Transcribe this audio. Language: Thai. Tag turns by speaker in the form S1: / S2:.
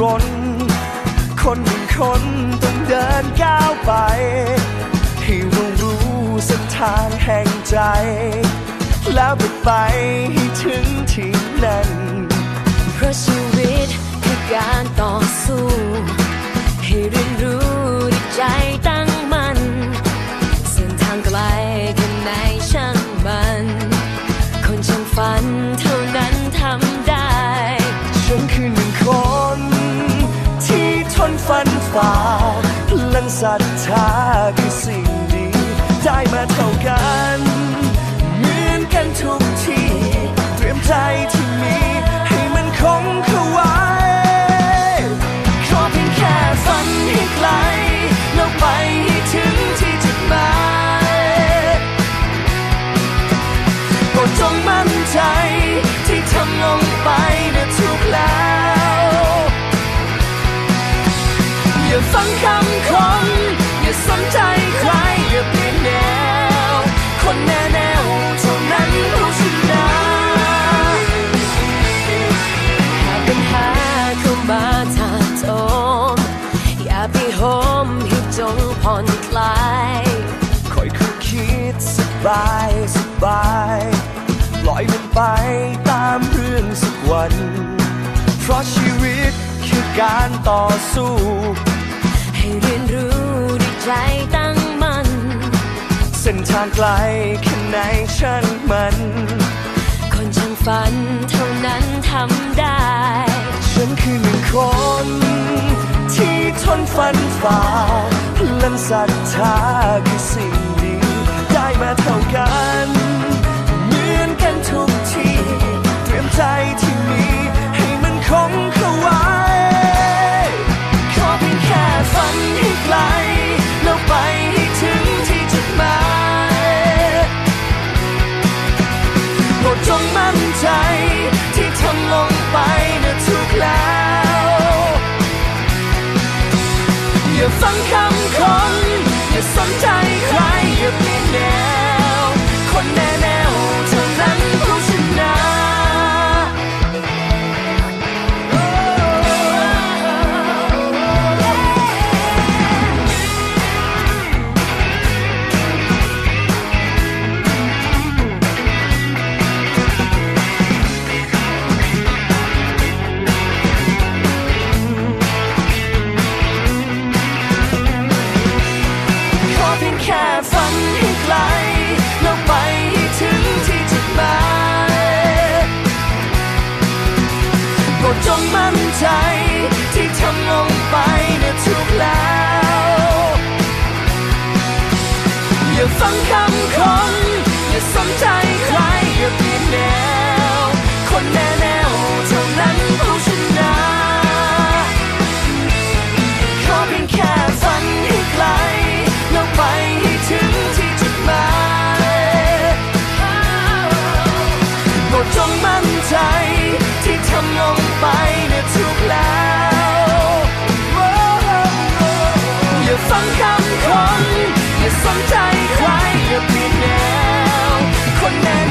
S1: คนหนึ่งคนต้องเดินก้าวไป ให้เรารู้เส้นทางแห่งใจ แล้วไปไปให้ถึงที่นั้น
S2: เพราะชีวิตคือการต่อสู้ ให้เรียนรู้
S1: ฟ้าพลังศรัทธาคือสิ่งดี ได้มาเท่ากัน ฟังคำคน อย่าสนใจใครอย่าเปลี่ยนแนว คนแน่แนวเท่านั้นรู้ชนะ
S2: หากปัญหาเข้ามาถาโถมอย่าไปโหมให้จงผ่อนคลาย
S1: คอยคุคิดสบายสบายปล่อยมันไปตามเรื่องสักวัน เพราะชีวิตคือการต่อสู้
S2: ให้เรียนรู้ด้วยใจตั้งมัน
S1: เส้นทางไกลแค่ไหนช่างมัน
S2: คนช่างฝันเท่านั้นทำได้
S1: ฉันคือหนึ่งคน ที่ทนฟันฝ่าพลังศรัทธาคือสิ่งดีได้มาเท่ากัน ดจงมั่นใจ ที่ทำลงไปนะถูกแล้ว อย่าฟังคำคน อย่าสนใจใคร อย่าเปลี่ยนแนวคนแน ฟังคำคนอย่าสนใจใครอย่าเปลี่ยนแนวคนแน